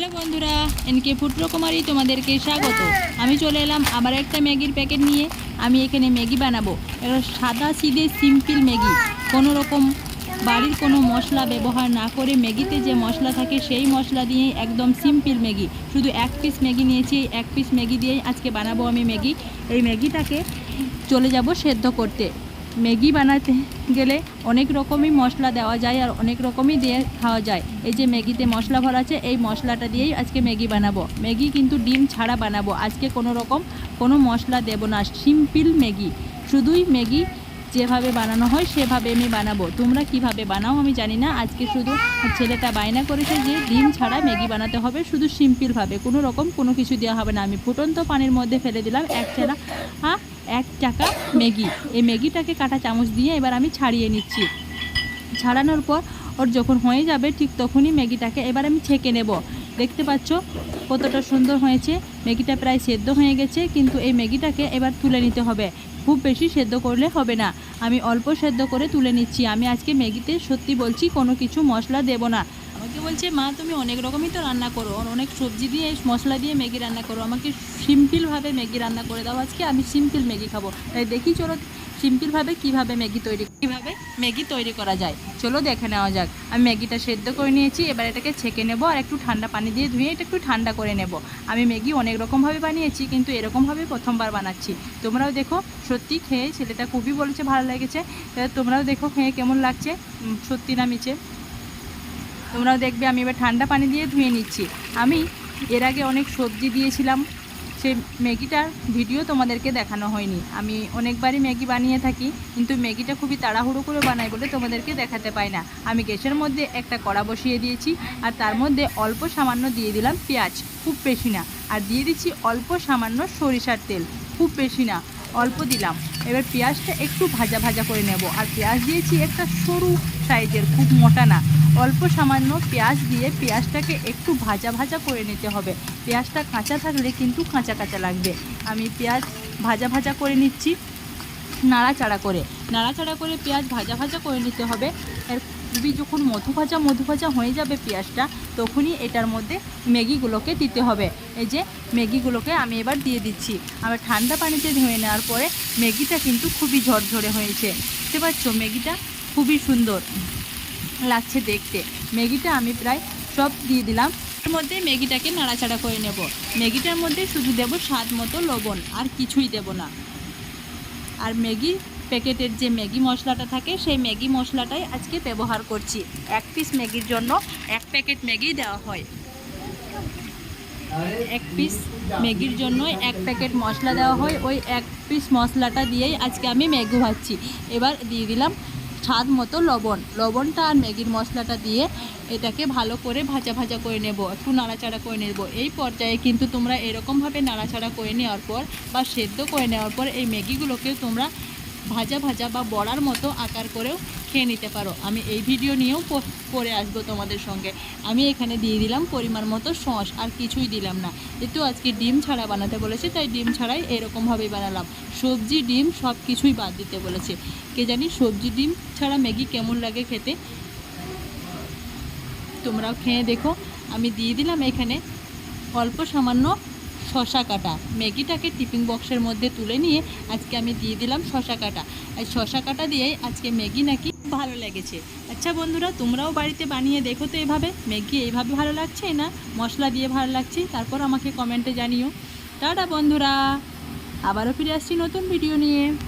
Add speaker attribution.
Speaker 1: Hello বন্ধুরা, NK ফুটরো কুমারী তোমাদেরকে স্বাগত। আমি চলে এলাম আবার একটা ম্যাগির প্যাকেট নিয়ে। আমি এখানে ম্যাগি বানাবো। এটা সাদা সিধে সিম্পল ম্যাগি। কোনো রকম বাড়ির কোনো মশলা ব্যবহার না করে ম্যাগিতে যে মশলা থাকে সেই মশলা দিয়ে একদম সিম্পল ম্যাগি। শুধু এক পিস ম্যাগি নিয়েছি, এক পিস ম্যাগি দিয়েই আজকে বানাবো আমি ম্যাগি। এই ম্যাগিটাকে চলে যাব সেদ্ধ করতে। ম্যাগি বানাতে গেলে অনেক রকমই মশলা দেওয়া যায় আর অনেক রকমই দিয়ে খাওয়া যায়। এই যে ম্যাগিতে মশলা ভরা আছে, এই মশলাটা দিয়েই আজকে ম্যাগি বানাবো। ম্যাগি কিন্তু ডিম ছাড়া বানাবো। আজকে কোনো রকম কোনো মশলা দেব না। Simple Maggi. শুধুই ম্যাগি যেভাবে বানানো হয়, সেভাবে আমি বানাবো। তোমরা কীভাবে বানাও আমি জানি না। আজকে শুধু ছেলেটা বায়না করেছে যে ডিম ছাড়া ম্যাগি বানাতে হবে, শুধু সিম্পলভাবে। কোনো রকম কোনো কিছু দেওয়া হবে না। আমি ফুটন্ত পানির মধ্যে ফেলে দিলাম, এক চেরা হ্যাঁ এক টাকা ম্যাগি। এই ম্যাগিটাকে কাটা চামচ দিয়ে এবার আমি ছাড়িয়ে নিচ্ছি। ছাড়ানোর পর ওর যখন হয়ে যাবে ঠিক তখনই ম্যাগিটাকে এবার আমি ছেঁকে নেব। দেখতে পাচ্ছ কতটা সুন্দর হয়েছে। ম্যাগিটা প্রায় সেদ্ধ হয়ে গেছে, কিন্তু এই ম্যাগিটাকে এবার তুলে নিতে হবে। খুব বেশি সেদ্ধ করলে হবে না। আমি অল্প সেদ্ধ করে তুলে নিচ্ছি। আমি আজকে ম্যাগিতে সত্যি বলছি কোনো কিছু মশলা দেব না। বলছে, মা, তুমি অনেক রকমই তো রান্না করো। অনেক সবজি দিয়ে, মশলা দিয়ে ম্যাগি রান্না করো। আমাকে সিম্পলভাবে ম্যাগি রান্না করে দাও। আজকে আমি সিম্পল ম্যাগি খাব। তাই দেখি চলো সিম্পলভাবে কীভাবে ম্যাগি তৈরি, কীভাবে ম্যাগি তৈরি করা যায়। চলো দেখে নেওয়া যাক। আমি ম্যাগিটা সেদ্ধ করে নিয়েছি। এবার এটাকে ছেঁকে নেব আর একটু ঠান্ডা পানি দিয়ে ধুয়ে এটা একটু ঠান্ডা করে নেব। আমি ম্যাগি অনেক রকমভাবে বানিয়েছি, কিন্তু এরকমভাবে প্রথমবার বানাচ্ছি। তোমরাও দেখো, সত্যি খেয়ে ছেলেটা খুবই বলেছে, ভালো লেগেছে। তোমরাও দেখো, খেয়ে কেমন লাগছে? সত্যি না মিছে? তোমরাও দেখবে, আমি এবার ঠান্ডা পানি দিয়ে ধুয়ে নিচ্ছি। আমি এর আগে অনেক সবজি দিয়েছিলাম সেই ম্যাগিটার ভিডিও তোমাদেরকে দেখানো হয়নি। আমি অনেকবারই ম্যাগি বানিয়ে থাকি, কিন্তু ম্যাগিটা খুবই তাড়াহুড়ো করে বানাই বলে তোমাদেরকে দেখাতে পাই না। আমি গ্যাসের মধ্যে একটা কড়া বসিয়ে দিয়েছি, আর তার মধ্যে অল্প সামান্য দিয়ে দিলাম পেঁয়াজ, খুব বেশি না। আর দিয়ে দিচ্ছি অল্প সামান্য সরিষার তেল, খুব বেশি না। অল্প দিলাম। এবার পেঁয়াজটা একটু ভাজা ভাজা করে নেব। আর পেঁয়াজ দিয়েছি একটা সরু সাইজের, খুব মোটা না। অল্প সামান্য পেঁয়াজ দিয়ে পেঁয়াজটাকে একটু ভাজা ভাজা করে নিতে হবে। পেঁয়াজটা কাঁচা থাকলে কিন্তু কাঁচা কাঁচা লাগবে। আমি পেঁয়াজ ভাজা ভাজা করে নিচ্ছি, নাড়াচাড়া করে। নাড়াচাড়া করে পেঁয়াজ ভাজা ভাজা করে নিতে হবে। খুবই যখন মধু ভাজা মধু ভাজা হয়ে যাবে পেঁয়াজটা, তখনই এটার মধ্যে ম্যাগিগুলোকে দিতে হবে। এই যে ম্যাগিগুলোকে আমি এবার দিয়ে দিচ্ছি। আবার ঠান্ডা পানিতে ধুয়ে নেওয়ার পরে ম্যাগিটা কিন্তু খুবই ঝরঝরে হয়েছে। বুঝতে পারছ ম্যাগিটা খুবই সুন্দর লাগছে দেখতে। ম্যাগিটা আমি প্রায় সব দিয়ে দিলাম। এর মধ্যে ম্যাগিটাকে নাড়াচাড়া করে নেব। ম্যাগিটার মধ্যে শুধু দেব স্বাদ মতো লবণ, আর কিছুই দেব না। আর ম্যাগি প্যাকেটের যে ম্যাগি মশলাটা থাকে, সেই ম্যাগি মশলাটাই আজকে ব্যবহার করছি। এক পিস ম্যাগির জন্য এক প্যাকেট ম্যাগি দেওয়া হয়। এক পিস ম্যাগির জন্য এক প্যাকেট মশলা দেওয়া হয়। ওই এক পিস মশলাটা দিয়েই আজকে আমি ম্যাগি ভাজছি। এবার দিয়ে দিলাম স্বাদ মতো লবণ। লবণটা আর ম্যাগির মশলাটা দিয়ে এটাকে ভালো করে ভাজা ভাজা করে নেব, একটু নাড়াচাড়া করে নেব। এই পর্যায়ে কিন্তু তোমরা এরকমভাবে নাড়াচাড়া করে নেওয়ার পর বা সেদ্ধ করে নেওয়ার পর এই ম্যাগিগুলোকে তোমরা ভাজা ভাজা বা বড়ার মতো আকার করেও খেয়ে নিতে পারো। আমি এই ভিডিও নিয়েও পরে আসব তোমাদের সঙ্গে। আমি এখানে দিয়ে দিলাম পরিমাণ মতো সস, আর কিছুই দিলাম না। যেহেতু আজকে ডিম ছাড়া বানাতে বলেছে, তাই ডিম ছাড়াই এরকমভাবেই বানালাম। সবজি, ডিম সব কিছুই বাদ দিতে বলেছে। কে জানি সবজি, ডিম ছাড়া ম্যাগি কেমন লাগে খেতে? তোমরাও খেয়ে দেখো। আমি দিয়ে দিলাম এখানে অল্প সামান্য শশা কাটা। ম্যাগিটাকে টিফিন বক্সের মধ্যে তুলে নিয়ে আজকে আমি দিয়ে দিলাম শশা কাটা। আর শশা কাটা দিয়েই আজকে ম্যাগি নাকি ভালো লেগেছে। আচ্ছা বন্ধুরা, তোমরাও বাড়িতে বানিয়ে দেখো তো এভাবে। ম্যাগি এইভাবে ভালো লাগছে না? মশলা দিয়ে ভালো লাগছে? তারপর আমাকে কমেন্টে জানিও। টাটা বন্ধুরা। আবারও ফিরে আসছি নতুন ভিডিও নিয়ে।